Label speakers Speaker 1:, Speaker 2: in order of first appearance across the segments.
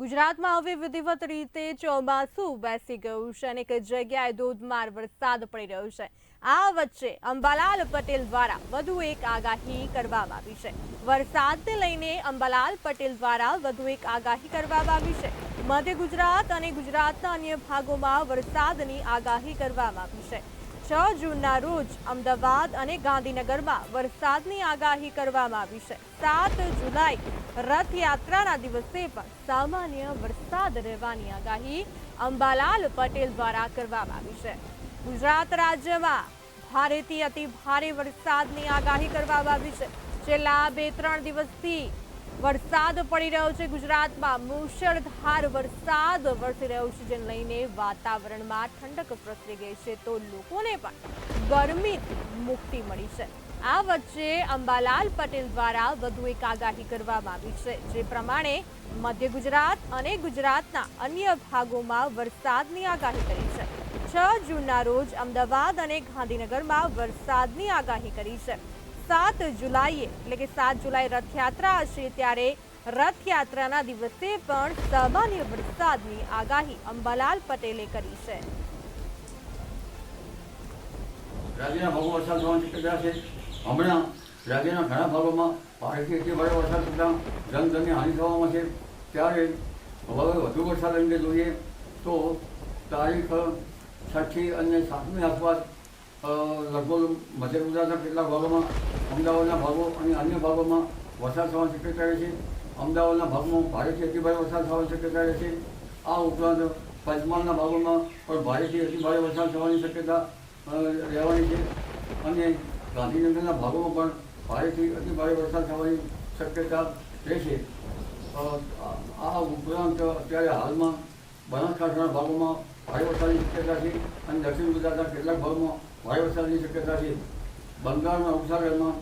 Speaker 1: ગુજરાતમાં હવે વિધિવત રીતે ચોમાસું બેસી ગયું છે અને એક જગ્યાએ ધોધમાર વરસાદ પડી રહ્યો છે. આ વચ્ચે અંબાલાલ પટેલ દ્વારા વધુ એક આગાહી કરવામાં આવી છે. વરસાદને લઈને અંબાલાલ પટેલ દ્વારા વધુ એક આગાહી કરવામાં આવી છે. મધ્ય ગુજરાત અને ગુજરાતના અન્ય ભાગોમાં વરસાદની આગાહી કરવામાં આવી છે. છ જૂનના રોજ અમદાવાદ અને ગાંધીનગરમાં વરસાદની આગાહી કરવામાં આવી છે. સાત જુલાઈ રથયાત્રાના દિવસે પણ સામાન્ય વરસાદ રહેવાની આગાહી અંબાલાલ પટેલ દ્વારા કરવામાં આવી છે. ગુજરાત રાજ્યમાં ભારેથી અતિ ભારે વરસાદની આગાહી કરવામાં આવી છે. છેલ્લા બે ત્રણ દિવસથી વરસાદ પડી રહ્યો છે. ગુજરાતમાં મુશળધાર વરસાદ વરસી રહ્યો છે, જેને લઈને વાતાવરણમાં ઠંડક પ્રસરી ગઈ છે. તો લોકોને પણ ગરમીથી મુક્તિ મળી છે. આ વચ્ચે અંબાલાલ પટેલ દ્વારા વધુ એક આગાહી કરવામાં આવી છે, જે પ્રમાણે મધ્ય ગુજરાત અને ગુજરાતના અન્ય ભાગોમાં વરસાદની આગાહી કરી છે. છ જૂનના રોજ અમદાવાદ અને ગાંધીનગરમાં વરસાદની આગાહી કરી છે. સાત જુલાઈએ, એટલે કે સાત જુલાઈ રથયાત્રા હશે ત્યારે રથયાત્રાના દિવસે પણ સામાન્ય વરસાદની આગાહી અંબાલાલ પટેલે કરી છે.
Speaker 2: રાજ્યના ભાગો વરસાદ થવાની શક્યતા છે? હમણાં રાજ્યના ઘણા ભાગોમાં ભારેથી અતિ ભારે વરસાદ થતાં જનધનની હાનિ થવામાં છે. ત્યારે હવે વધુ વરસાદ અંગે જોઈએ તો તારીખ છઠ્ઠી અને સાતમી આસપાસ લગભગ મધ્ય ગુજરાતના કેટલાક ભાગોમાં, અમદાવાદના ભાગો અને અન્ય ભાગોમાં વરસાદ થવાની શક્યતા રહે છે. અમદાવાદના ભાગમાં ભારેથી અતિ ભારે વરસાદ થવાની શક્યતા રહે છે. આ ઉપરાંત પંચમહાલના ભાગોમાં પણ ભારેથી અતિ ભારે વરસાદ થવાની શક્યતા રહેવાની છે. અને ગાંધીનગરના ભાગોમાં પણ ભારેથી અતિ ભારે વરસાદ થવાની શક્યતા રહેશે છે. આ- ઉપરાંત અત્યારે હાલમાં બનાસકાંઠાના ભાગોમાં ભારે વરસાદની શક્યતા છે અને દક્ષિણ ગુજરાતના કેટલાક ભાગોમાં ભારે વરસાદની શક્યતા છે. બંગાળના ઉપસાગરમાં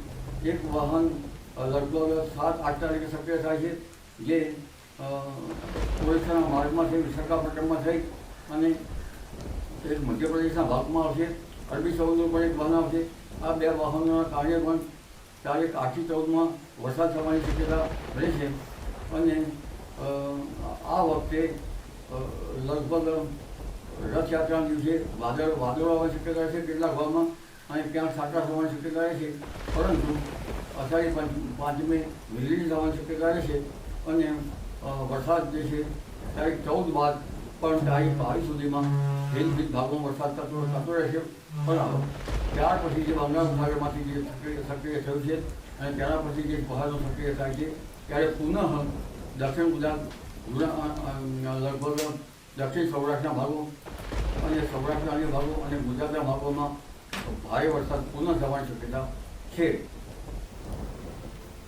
Speaker 2: એક વાહન લગભગ સાત, આઠ તારીખે સક્રિય થાય છે, જે ઓડિશાના માર્ગમાં થઈ વિશાખાપટ્ટનમમાં થઈ અને એક મધ્યપ્રદેશના ભાગમાં આવશે. અરબી સમુદ્ર પર એક વાહન આવશે. આ બે વાહનોના કારણે પણ તારીખ આઠથી ચૌદમાં વરસાદ થવાની શક્યતા રહેશે. અને આ વખતે લગભગ રથયાત્રાના દિવસે વાદળ, વાદળો આવવાની શક્યતા રહેશે. કેટલાક ભાગમાં અને ક્યાંક સાટા થવાની શક્યતા રહેશે. પરંતુ અષાઢી પાંચ પાંચમે વીજળી થવાની શક્યતા રહેશે. અને વરસાદ જે છે, તારીખ ચૌદ બાદ પણ ઢાઈ બાવીસ સુધીમાં વિવિધ ભાગોમાં વરસાદ થતો થતો રહેશે. પણ ત્યાર પછી જે બંગાળ ઉપસાગરમાંથી જે સક્રિય સક્રિય થયું છે અને ત્યાર પછી જે પહાડો સક્રિય થાય છે, ત્યારે પુનઃ દક્ષિણ ગુજરાત લગભગ દક્ષિણ સૌરાષ્ટ્રના ભાગો અને સૌરાષ્ટ્રના અન્ય ભાગો અને ગુજરાતના ભાગોમાં ભારે વરસાદ પુનઃ થવાની શક્યતા છે.